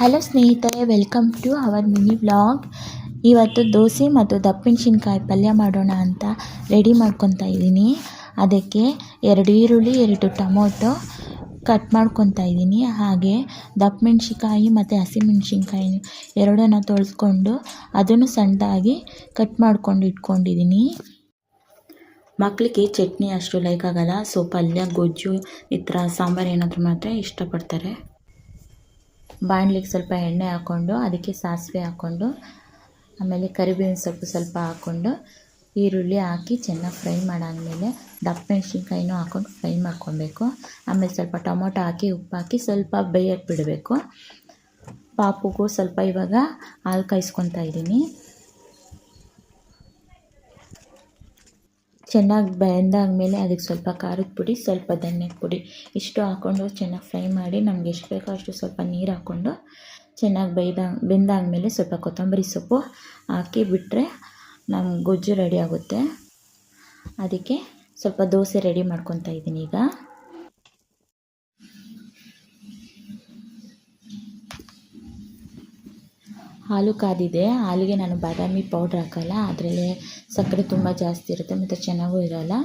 Hello ಸ್ನೇಹಿತರೆ, welcome to our mini vlog. ಇವತ್ತು ದೋಸೆ ಮತ್ತು ದಪ್ಪಮೆಣ್ಸಿನ್ಕಾಯಿ ಪಲ್ಯ ಮಾಡೋಣ ಅಂತ ರೆಡಿ ಮಾಡ್ಕೊತಾ ಇದ್ದೀನಿ. ಅದಕ್ಕೆ ಎರಡು ಈರುಳ್ಳಿ, ಎರಡು ಟೊಮೊಟೊ ಕಟ್ ಮಾಡ್ಕೊತಾ ಇದ್ದೀನಿ. ಹಾಗೆ ದಪ್ಪಮೆಣ್ಸಿನ್ಕಾಯಿ ಮತ್ತು ಹಸಿಮೆಣ್ಸಿನ್ಕಾಯಿ ಎರಡನ್ನು ತೊಳೆಸ್ಕೊಂಡು ಅದನ್ನು ಸಣ್ಣದಾಗಿ ಕಟ್ ಮಾಡ್ಕೊಂಡು ಇಟ್ಕೊಂಡಿದ್ದೀನಿ. ಮಕ್ಕಳಿಗೆ ಚಟ್ನಿ ಅಷ್ಟು ಲೈಕ್ ಆಗಲ್ಲ. ಸೊ ಪಲ್ಯ, ಗೊಜ್ಜು ಈ ಥರ ಸಾಂಬಾರು ಏನಾದರೂ ಮಾತ್ರ ಇಷ್ಟಪಡ್ತಾರೆ. ಬಾಣಲಿಗೆ ಸ್ವಲ್ಪ ಎಣ್ಣೆ ಹಾಕ್ಕೊಂಡು ಅದಕ್ಕೆ ಸಾಸಿವೆ ಹಾಕ್ಕೊಂಡು ಆಮೇಲೆ ಕರಿಬೇವಿನ ಸೊಪ್ಪು ಸ್ವಲ್ಪ ಹಾಕ್ಕೊಂಡು ಈರುಳ್ಳಿ ಹಾಕಿ ಚೆನ್ನಾಗಿ ಫ್ರೈ ಮಾಡಾದಮೇಲೆ ದಪ್ಪ ಮೆಣಸಿನ್ಕಾಯಿನೂ ಹಾಕ್ಕೊಂಡು ಫ್ರೈ ಮಾಡ್ಕೊಬೇಕು. ಆಮೇಲೆ ಸ್ವಲ್ಪ ಟೊಮೊಟೊ ಹಾಕಿ, ಉಪ್ಪು ಹಾಕಿ ಸ್ವಲ್ಪ ಬೇಯಕ್ಕೆ ಬಿಡಬೇಕು. ಪಾಪುಗೂ ಸ್ವಲ್ಪ ಇವಾಗ ಹಾಲು ಕಾಯಿಸ್ಕೊತಾ ಇದ್ದೀನಿ. ಚೆನ್ನಾಗಿ ಬೆಂದಾದಮೇಲೆ ಅದಕ್ಕೆ ಸ್ವಲ್ಪ ಖಾರದ ಪುಡಿ, ಸ್ವಲ್ಪ ಧನಿಯದ ಪುಡಿ ಇಷ್ಟು ಹಾಕ್ಕೊಂಡು ಚೆನ್ನಾಗಿ ಫ್ರೈ ಮಾಡಿ ನಮ್ಗೆ ಎಷ್ಟು ಬೇಕೋ ಅಷ್ಟು ಸ್ವಲ್ಪ ನೀರು ಹಾಕ್ಕೊಂಡು ಚೆನ್ನಾಗಿ ಬೇಯ್ದ ಬೆಂದಾದಮೇಲೆ ಸ್ವಲ್ಪ ಕೊತ್ತಂಬರಿ ಸೊಪ್ಪು ಹಾಕಿ ಬಿಟ್ಟರೆ ನಮ್ಮ ಗೊಜ್ಜು ರೆಡಿ ಆಗುತ್ತೆ. ಅದಕ್ಕೆ ಸ್ವಲ್ಪ ದೋಸೆ ರೆಡಿ ಮಾಡ್ಕೊತಾ ಇದ್ದೀನಿ ಈಗ. ಹಾಲು ಕಾದಿದೆ. ಹಾಲಿಗೆ ನಾನು ಬಾದಾಮಿ ಪೌಡ್ರ್ ಹಾಕಲ್ಲ. ಅದರಲ್ಲಿ ಸಕ್ಕರೆ ತುಂಬ ಜಾಸ್ತಿ ಇರುತ್ತೆ, ಮತ್ತು ಚೆನ್ನಾಗೂ ಇರೋಲ್ಲ.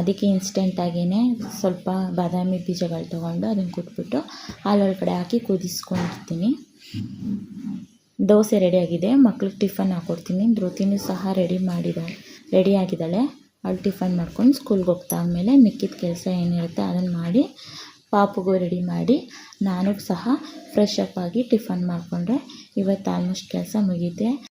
ಅದಕ್ಕೆ ಇನ್ಸ್ಟೆಂಟಾಗಿಯೇ ಸ್ವಲ್ಪ ಬಾದಾಮಿ ಬೀಜಗಳು ತೊಗೊಂಡು ಅದನ್ನು ಕುಟ್ಬಿಟ್ಟು ಹಾಲೊಳಗಡೆ ಹಾಕಿ ಕುದಿಸ್ಕೊಂಡಿರ್ತೀನಿ. ದೋಸೆ ರೆಡಿಯಾಗಿದೆ ಮಕ್ಳಿಗೆ ಟಿಫನ್ ಹಾಕ್ಕೊಡ್ತೀನಿ ಧೃತಿನೂ ಸಹ ರೆಡಿ ಮಾಡಿದ ರೆಡಿಯಾಗಿದ್ದಾಳೆ ಅವಳು ಟಿಫನ್ ಮಾಡ್ಕೊಂಡು ಸ್ಕೂಲ್ಗೆ ಹೋಗ್ತಾ ಆದಮೇಲೆ ಮಿಕ್ಕಿದ ಕೆಲಸ ಏನಿರುತ್ತೆ ಅದನ್ನು ಮಾಡಿ ಪಾಪುಗೂ ರೆಡಿ ಮಾಡಿ ನಾನು ಸಹ ಫ್ರೆಶ್ ಅಪ್ ಆಗಿ ಟಿಫನ್ ಮಾಡಿಕೊಂಡೆ. ಇವತ್ತು ಆಲ್ಮೋಸ್ಟ್ ಕೆಲಸ ಮುಗಿದೆ